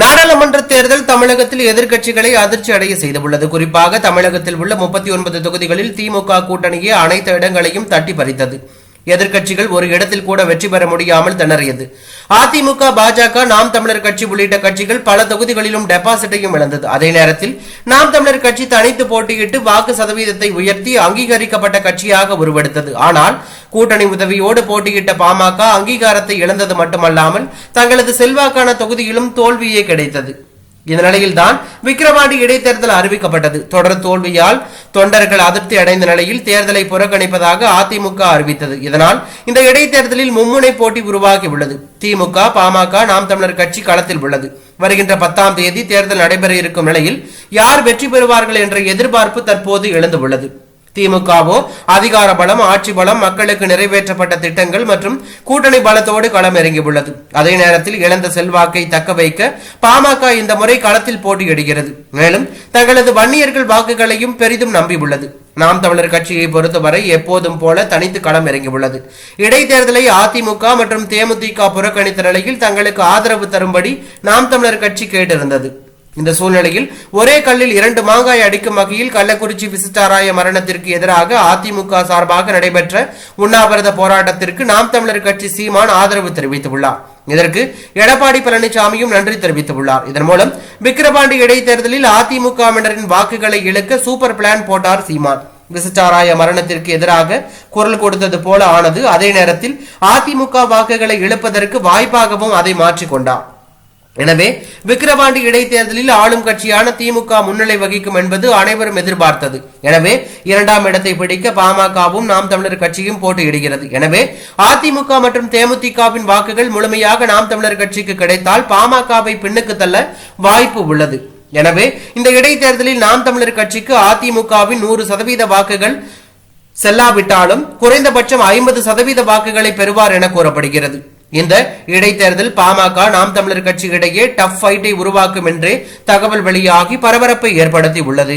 நாடாளுமன்ற தேர்தல் தமிழகத்தில் எதிர்க்கட்சிகளை அதிர்ச்சி அடைய செய்துள்ளது. குறிப்பாக தமிழகத்தில் உள்ள முப்பத்தி ஒன்பது தொகுதிகளில் திமுக கூட்டணியே அனைத்து இடங்களையும் தட்டி பறித்தது. எதிர்க்கட்சிகள் ஒரு இடத்தில் கூட வெற்றி பெற முடியாமல் திணறியது. அதிமுக பாஜக நாம் தமிழர் கட்சி உள்ளிட்ட கட்சிகள் பல தொகுதிகளிலும் டெபாசிட்டையும் இழந்தது. அதே நேரத்தில் நாம் தமிழர் கட்சி தனித்து போட்டியிட்டு வாக்கு சதவீதத்தை உயர்த்தி அங்கீகரிக்கப்பட்ட கட்சியாக உருவெடுத்தது. ஆனால் கூட்டணி உதவியோடு போட்டியிட்ட பாமக அங்கீகாரத்தை இழந்தது மட்டுமல்லாமல் தங்களது செல்வாக்கான தொகுதியிலும் தோல்வியே கிடைத்தது. இந்த நிலையில்தான் விக்கிரவாண்டி இடைத்தேர்தல் அறிவிக்கப்பட்டது. தொடர் தோல்வியால் தொண்டர்கள் அதிருப்தி அடைந்த நிலையில் தேர்தலை புறக்கணிப்பதாக அதிமுக அறிவித்தது. இதனால் இந்த இடைத்தேர்தலில் மும்முனை போட்டி உருவாகியுள்ளது. திமுக பாமக நாம் தமிழர் கட்சி களத்தில் உள்ளது. வருகின்ற பத்தாம் தேதி தேர்தல் நடைபெற இருக்கும் நிலையில் யார் வெற்றி பெறுவார்கள் என்ற எதிர்பார்ப்பு தற்போது எழுந்துள்ளது. திமுகவோ அதிகார பலம் ஆட்சி பலம் மக்களுக்கு நிறைவேற்றப்பட்ட திட்டங்கள் மற்றும் கூட்டணி பலத்தோடு களம் இறங்கியுள்ளது. அதே நேரத்தில் இழந்த செல்வாக்கை தக்க வைக்க பாமக இந்த முறை களத்தில் போட்டியிடுகிறது. மேலும் தங்களது வன்னியர்கள் வாக்குகளையும் பெரிதும் நம்பியுள்ளது. நாம் தமிழர் கட்சியை பொறுத்தவரை எப்போதும் போல தனித்து களம் இறங்கியுள்ளது. இடைத்தேர்தலை அதிமுக மற்றும் தேமுதிக புறக்கணித்த நிலையில் தங்களுக்கு ஆதரவு தரும்படி நாம் தமிழர் கட்சி கேட்டிருந்தது. இந்த சூழ்நிலையில் ஒரே கல்லில் இரண்டு மாங்காய் அடிக்கும் வகையில் கள்ளக்குறிச்சி விசிட்டாராய மரணத்திற்கு எதிராக அதிமுக சார்பாக நடைபெற்ற உண்ணாவிரத போராட்டத்திற்கு நாம் தமிழர் கட்சி சீமான் ஆதரவு தெரிவித்துள்ளார். இதற்கு எடப்பாடி பழனிசாமியும் நன்றி தெரிவித்துள்ளார். இதன் மூலம் விக்கிரவாண்டி இடைத்தேர்தலில் அதிமுகவினரின் வாக்குகளை இழக்க சூப்பர் பிளான் போட்டார் சீமான். விசிட்டாராய மரணத்திற்கு எதிராக குரல் கொடுத்தது போல ஆனது அதே நேரத்தில் அதிமுக வாக்குகளை இழுப்பதற்கு வாய்ப்பாகவும் அதை மாற்றிக்கொண்டார். எனவே விக்கிரவாண்டி இடைத்தேர்தலில் ஆளும் கட்சியான திமுக முன்னிலை வகிக்கும் என்பது அனைவரும் எதிர்பார்த்தது. எனவே இரண்டாம் இடத்தை பிடிக்க பாமகவும் நாம் தமிழர் கட்சியும் போட்டியிடுகிறது. எனவே அதிமுக மற்றும் தேமுதிகவின் வாக்குகள் முழுமையாக நாம் தமிழர் கட்சிக்கு கிடைத்தால் பாமகவை பின்னுக்கு தள்ள வாய்ப்பு உள்ளது. எனவே இந்த இடைத்தேர்தலில் நாம் தமிழர் கட்சிக்கு அதிமுகவின் நூறு சதவீத வாக்குகள் செல்லாவிட்டாலும் குறைந்தபட்சம் ஐம்பது சதவீத வாக்குகளை பெறுவார் என கூறப்படுகிறது. இந்த இடைத்தேர்தல் பாமக நாம் தமிழர் கட்சி இடையே டஃப் ஃபைட்டை உருவாக்கும் என்றே தகவல் வெளியாகி பரபரப்பை ஏற்படுத்தி உள்ளது